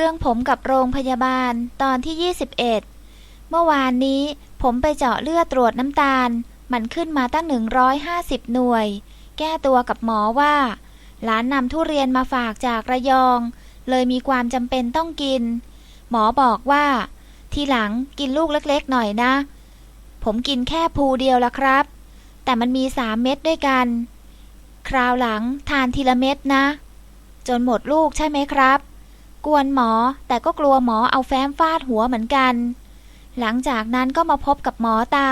เรื่องผมกับโรงพยาบาลตอนที่ 21 เมื่อวานนี้ผมไปเจาะเลือดตรวจน้ำตาล มันขึ้นมาตั้ง 150 หน่วย แก้ตัวกับหมอว่า หลานนำทุเรียนมาฝากจากระยอง เลยมีความจำเป็นต้องกิน หมอบอกว่า ทีหลังกินลูกเล็กๆหน่อยนะ ผมกินแค่ภูเดียวละครับ แต่มันมีสามเม็ดด้วยกัน คราวหลังทานทีละเม็ดนะ จนหมดลูกใช่ไหมครับ กวนหมอ แต่ก็กลัวหมอเอาแฟ้มฟาดหัวเหมือนกัน หลังจากนั้นก็มาพบกับหมอตา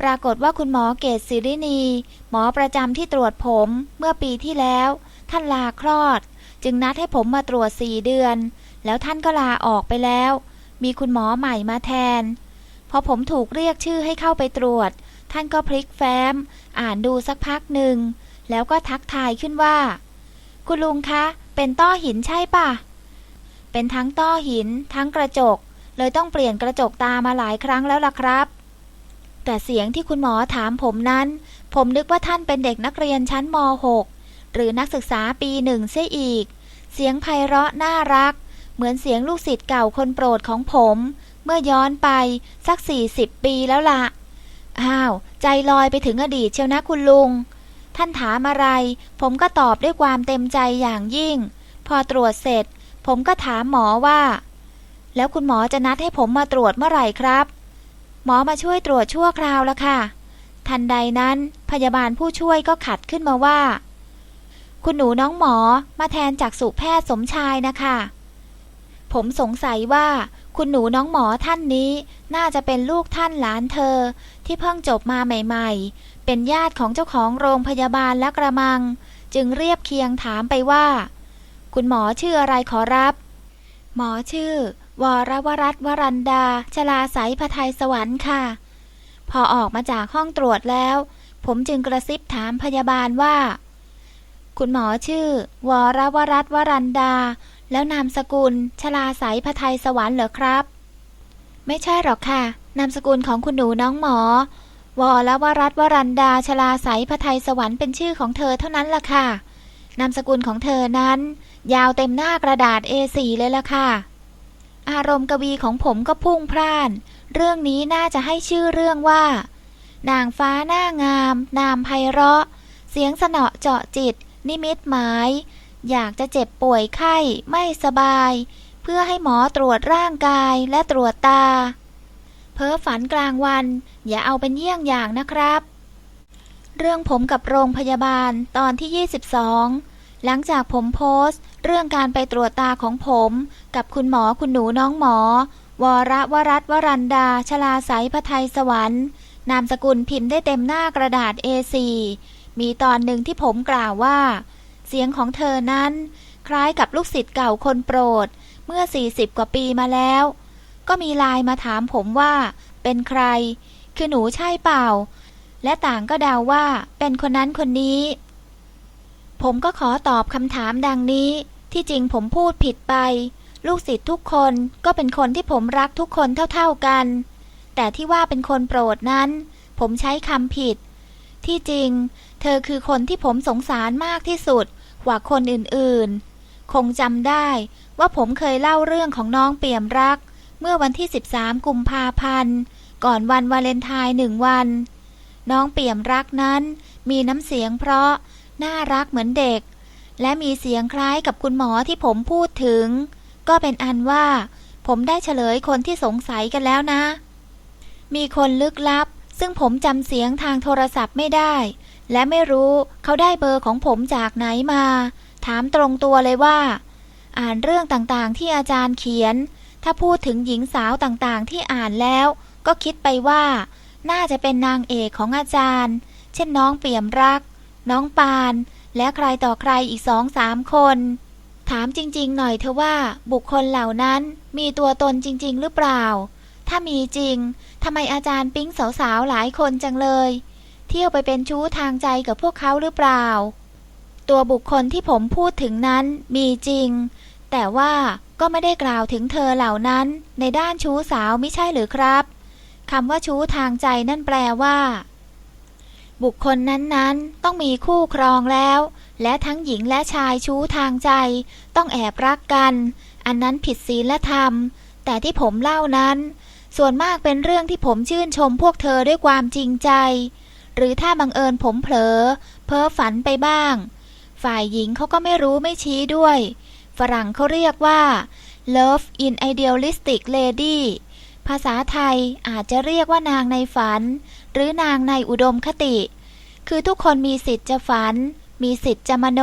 ปรากฏว่าคุณหมอเกตศิรินี หมอประจำที่ตรวจผมเมื่อปีที่แล้ว ท่านลาคลอด จึงนัดให้ผมมาตรวจสี่เดือน แล้วท่านก็ลาออกไปแล้ว มีคุณหมอใหม่มาแทน พอผมถูกเรียกชื่อให้เข้าไปตรวจ ท่านก็พลิกแฟ้ม อ่านดูสักพักหนึ่งแล้วก็ทักทายขึ้นว่า คุณลุงคะ เป็นต้อหินใช่ปะ เป็นทั้งต้อหิน ทั้งกระจก เลยต้องเปลี่ยนกระจกตามาหลายครั้งแล้วล่ะครับ แต่เสียงที่คุณหมอถามผมนั้น ผมนึกว่าท่านเป็นเด็กนักเรียนชั้นม .6 หรือนักศึกษาปีหนึ่งเสียอีก เสียงไพเราะน่ารัก เหมือนเสียงลูกศิษย์เก่าคนโปรดของผม เมื่อย้อนไปสัก40ปีแล้วละ่ะอ้าว ใจลอยไปถึงอดีตเชียวนะคุณลุง ท่านถามอะไร ผมก็ตอบด้วยความเต็มใจอย่างยิ่ง พอตรวจเสร็จ ผมก็ถามหมอว่า แล้วคุณหมอจะนัดให้ผมมาตรวจเมื่อไหร่ครับ หมอมาช่วยตรวจชั่วคราวแล้วค่ะ ทันใดนั้นพยาบาลผู้ช่วยก็ขัดขึ้นมาว่า คุณหนูน้องหมอมาแทนจากสุแพทย์สมชายนะคะ ผมสงสัยว่าคุณหนูน้องหมอท่านนี้น่าจะเป็นลูกท่านหลานเธอ ที่เพิ่งจบมาใหม่ๆ เป็นญาติของเจ้าของโรงพยาบาลและกระมัง จึงเรียบเคียงถามไปว่า คุณหมอชื่ออะไรขอรับ หมอชื่อ วรวรัตวรันดา ชลาใสพไทยสวรรค์ค่ะ พอออกมาจากห้องตรวจแล้ว ผมจึงกระซิบถามพยาบาลว่า คุณหมอชื่อ วรวรัตวรันดา แล้วนามสกุล ชลาใสพไทยสวรรค์เหรอครับ ไม่ใช่หรอกค่ะ นามสกุลของคุณหนูน้องหมอ วรวรัตวรันดา ชลาใสพไทยสวรรค์เป็นชื่อของเธอเท่านั้นล่ะค่ะนามสกุลของเธอนั้น ยาวเต็มหน้ากระดาษ A4 เลยล่ะค่ะ อารมณ์กวีของผมก็พุ่งพล่าน เรื่องนี้น่าจะให้ชื่อเรื่องว่า นางฟ้าหน้างาม นามไพเราะ เสียงสนอเจาะจิต นิมิตหมาย อยากจะเจ็บป่วยไข้ ไม่สบาย เพื่อให้หมอตรวจร่างกายและตรวจตา เพ้อฝันกลางวัน อย่าเอาเป็นเยี่ยงอย่างนะครับ เรื่องผมกับโรงพยาบาลตอนที่ 22 หลังจากผมโพสต์ เรื่องการไปตรวจตาของผม กับคุณหมอคุณหนูน้องหมอ วรวรัตวรันดา ชลาใสพไทยสวรรค์ นามสกุลพิมพ์ได้เต็มหน้ากระดาษ A4 มีตอนหนึ่งที่ผมกล่าวว่า เสียงของเธอนั้น คล้ายกับลูกศิษย์เก่าคนโปรด เมื่อ 40 กว่าปีมาแล้ว ก็มีไลน์มาถามผมว่า เป็นใคร คือหนูใช่เปล่า และต่างก็เดาว่าเป็นคนนั้นคนนี้ ผมก็ขอตอบคำถามดังนี้ ที่จริงผมพูดผิดไป ลูกศิษย์ทุกคนก็เป็นคนที่ผมรักทุกคนเท่าๆกัน แต่ที่ว่าเป็นคนโปรดนั้น ผมใช้คำผิด ที่จริง เธอคือคนที่ผมสงสารมากที่สุดกว่าคนอื่นๆ คงจำได้ว่าผมเคยเล่าเรื่องของน้องเปี่ยมรัก เมื่อวันที่ 13 กุมภาพันธ์ ก่อนวันวาเลนไทน์หนึ่งวัน น้องเปี่ยมรักนั้นมีน้ำเสียงเพราะ น่ารักเหมือนเด็ก และมีเสียงคล้ายกับคุณหมอที่ผมพูดถึง ก็เป็นอันว่า ผมได้เฉลยคนที่สงสัยกันแล้วนะ มีคนลึกลับ ซึ่งผมจำเสียงทางโทรศัพท์ไม่ได้ และไม่รู้เขาได้เบอร์ของผมจากไหนมา ถามตรงตัวเลยว่า อ่านเรื่องต่างๆ ที่อาจารย์เขียน ถ้าพูดถึงหญิงสาวต่างๆ ที่อ่านแล้ว ก็คิดไปว่า น่าจะเป็นนางเอกของอาจารย์ เช่นน้องเปี่ยมรัก น้องปาน และใครต่อใครอีกสองสามคน ถามจริง ๆ หน่อยเถอว่าบุคคลเหล่านั้นมีตัวตนจริง ๆ หรือเปล่า ถ้ามีจริงทำไมอาจารย์ปิ๊งสาวๆหลายคนจังเลย เที่ยวไปเป็นชู้ทางใจกับพวกเขาหรือเปล่า ตัวบุคคลที่ผมพูดถึงนั้นมีจริง แต่ว่าก็ไม่ได้กล่าวถึงเธอเหล่านั้น ในด้านชู้สาวไม่ใช่หรือครับคำว่าชู้ทางใจนั่นแปลว่า บุคคลนั้นๆ ต้องมีคู่ครองแล้ว และทั้งหญิงและชายชู้ทางใจ ต้องแอบรักกัน อันนั้นผิดศีลธรรม แต่ที่ผมเล่านั้น ส่วนมากเป็นเรื่องที่ผมชื่นชมพวกเธอด้วยความจริงใจ หรือถ้าบังเอิญผมเผลอ เพ้อฝันไปบ้าง ฝ่ายหญิงเขาก็ไม่รู้ไม่ชี้ด้วย ฝรั่งเขาเรียกว่า love in idealistic lady ภาษาไทยอาจจะเรียกว่านางในฝัน หรือนางในอุดมคติ คือทุกคนมีสิทธิ์จะฝัน มีสิทธิ์จะมโน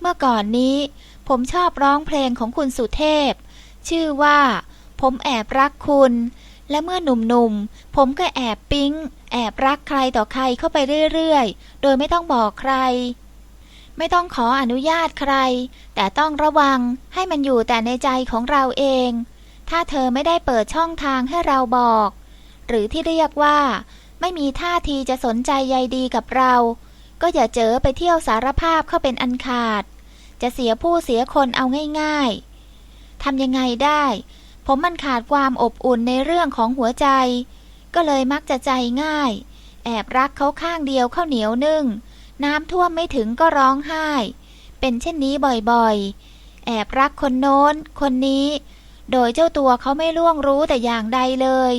เมื่อก่อนนี้ ผมชอบร้องเพลงของคุณสุเทพ ชื่อว่า ผมแอบรักคุณ และเมื่อหนุ่มๆ ผมก็แอบปิ๊ง แอบรักใครต่อใครเข้าไปเรื่อยๆ โดยไม่ต้องบอกใคร ไม่ต้องขออนุญาตใคร แต่ต้องระวังให้มันอยู่แต่ในใจของเราเอง ถ้าเธอไม่ได้เปิดช่องทางให้เราบอก หรือที่เรียกว่า ไม่มีท่าทีจะสนใจใยดีกับเรา ก็อย่าเจอไปเที่ยวสารภาพเข้าเป็นอันขาด จะเสียผู้เสียคนเอาง่ายๆทำยังไงได้ ผมมันขาดความอบอุ่นในเรื่องของหัวใจ ก็เลยมักจะใจง่าย แอบรักเขาข้างเดียวข้าวเหนียวนึ่ง น้ำท่วมไม่ถึงก็ร้องไห้ เป็นเช่นนี้บ่อยๆ แอบรักคนโน้น คนนี้ โดยเจ้าตัวเขาไม่ล่วงรู้แต่อย่างใดเลย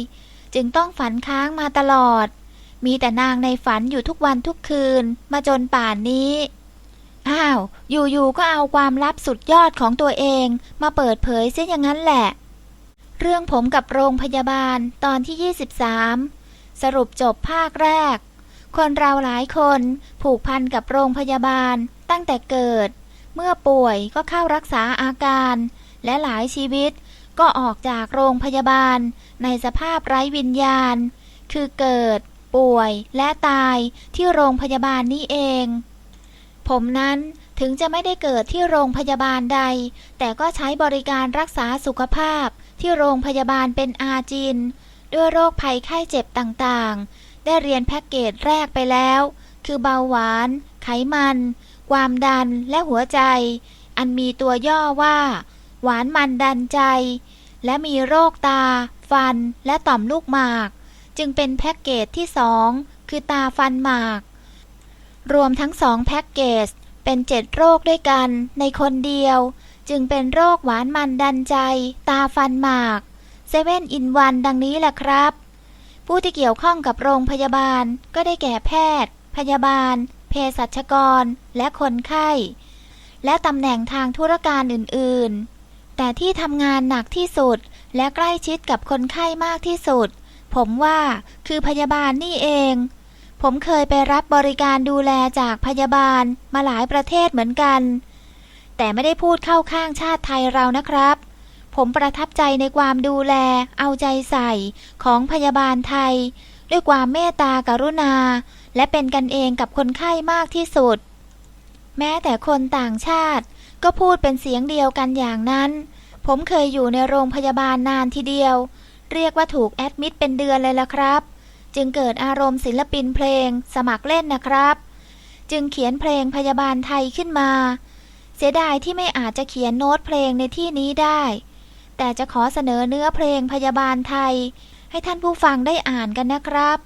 จึงต้องฝันค้างมาตลอด มีแต่นางในฝันอยู่ทุกวันทุกคืนมาจนป่านนี้ อ้าว อยู่ๆก็เอาความลับสุดยอดของตัวเองมาเปิดเผยเสียอย่างนั้นแหละ เรื่องผมกับโรงพยาบาลตอนที่ 23 สรุปจบภาคแรก คนเราหลายคนผูกพันกับโรงพยาบาลตั้งแต่เกิด เมื่อป่วยก็เข้ารักษาอาการและหลายชีวิต ก็ออกจากโรงพยาบาล ในสภาพไร้วิญญาณ คือเกิด ป่วยและตายที่โรงพยาบาลนี่เอง ผมนั้นถึงจะไม่ได้เกิดที่โรงพยาบาลใด แต่ก็ใช้บริการรักษาสุขภาพที่โรงพยาบาลเป็นอาจิน ด้วยโรคภัยไข้เจ็บต่างๆ ได้เรียนแพ็กเกจแรกไปแล้ว คือเบาหวาน ไขมัน ความดันและหัวใจ อันมีตัวย่อว่า หวานมันดันใจ และมีโรคตา ฟัน และต่อมลูกหมาก จึงเป็นแพ็กเกจที่สองคือตาฟันหมาก รวมทั้งสองแพ็กเกจเป็นเจ็ดโรคด้วยกันในคนเดียว จึงเป็นโรคหวานมันดันใจ ตาฟันหมากเซเว่นอินวันดังนี้แหละครับ ผู้ที่เกี่ยวข้องกับโรงพยาบาลก็ได้แก่แพทย์ พยาบาล เภสัชกร และคนไข้ และตำแหน่งทางธุรการอื่น ๆ แต่ที่ทำงานหนักที่สุด และใกล้ชิดกับคนไข้มากที่สุด ผมว่าคือพยาบาลนี่เอง ผมเคยไปรับบริการดูแลจากพยาบาลมาหลายประเทศเหมือนกัน แต่ไม่ได้พูดเข้าข้างชาติไทยเรานะครับ ผมประทับใจในความดูแล เอาใจใส่ของพยาบาลไทย ด้วยความเมตตากรุณา และเป็นกันเองกับคนไข้มากที่สุด แม้แต่คนต่างชาติ ก็พูดเป็นเสียงเดียวกันอย่างนั้น ผมเคยอยู่ในโรงพยาบาลนานทีเดียว เรียกว่าถูกแอดมิดเป็นเดือนเลยละครับ จึงเกิดอารมณ์ศิลปินเพลง สมัครเล่นนะครับ จึงเขียนเพลงพยาบาลไทยขึ้นมา เสียดายที่ไม่อาจจะเขียนโน้ตเพลงในที่นี้ได้ แต่จะขอเสนอเนื้อเพลงพยาบาลไทย ให้ท่านผู้ฟังได้อ่านกันนะครับ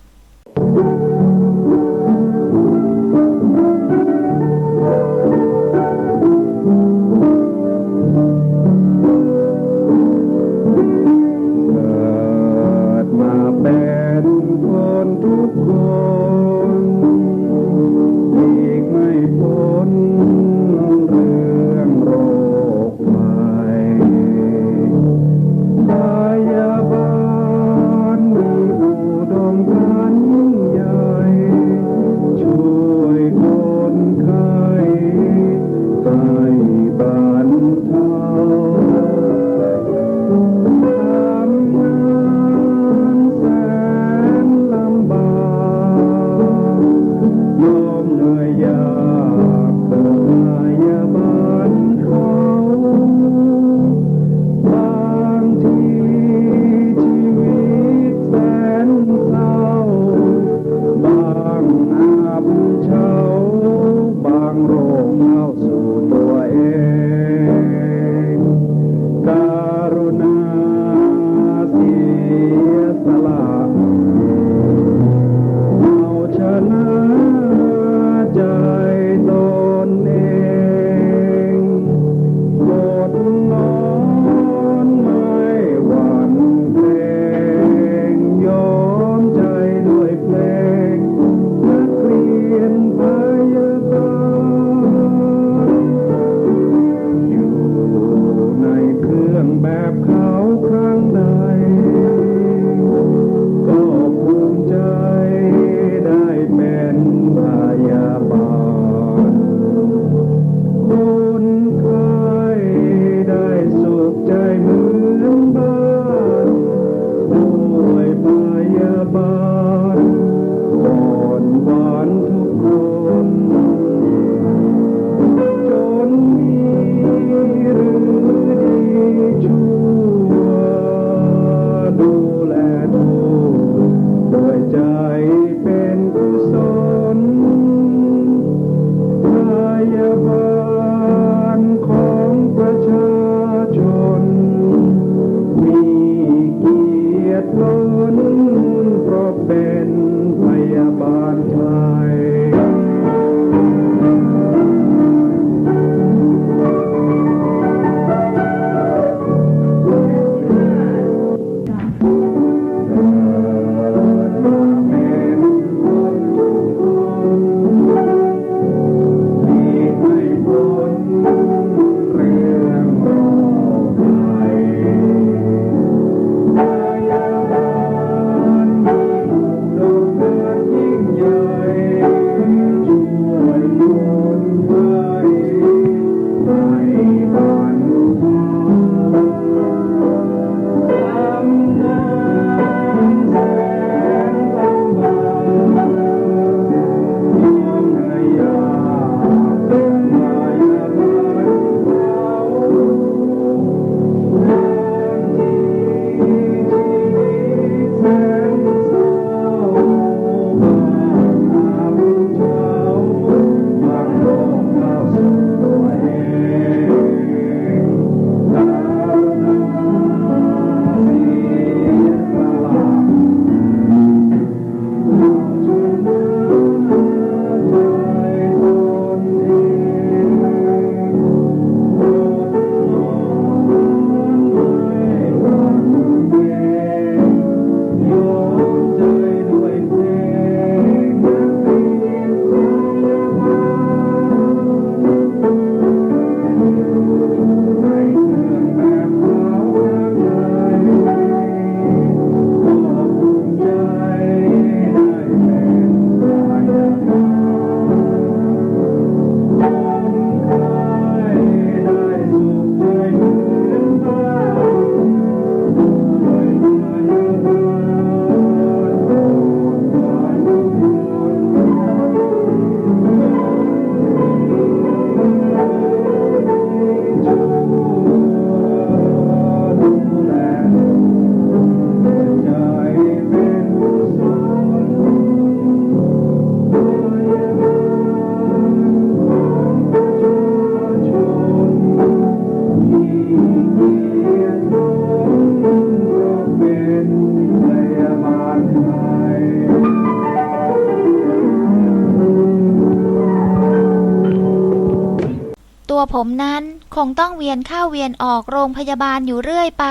ผมนั้นคงต้องเวียนข้าวเวียนออกโรงพยาบาลอยู่เรื่อยไป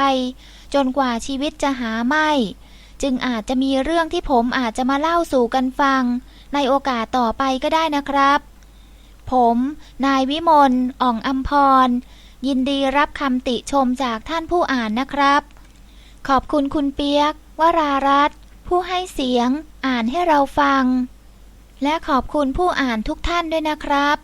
จนกว่าชีวิตจะหาไม่ จึงอาจจะมีเรื่องที่ผมอาจจะมาเล่าสู่กันฟัง ในโอกาสต่อไปก็ได้นะครับ ผม นายวิมลอ่องอัมพร ยินดีรับคำติชมจากท่านผู้อ่านนะครับ ขอบคุณคุณเปียก วรารัตผู้ให้เสียง อ่านให้เราฟัง และขอบคุณผู้อ่านทุกท่านด้วยนะครับ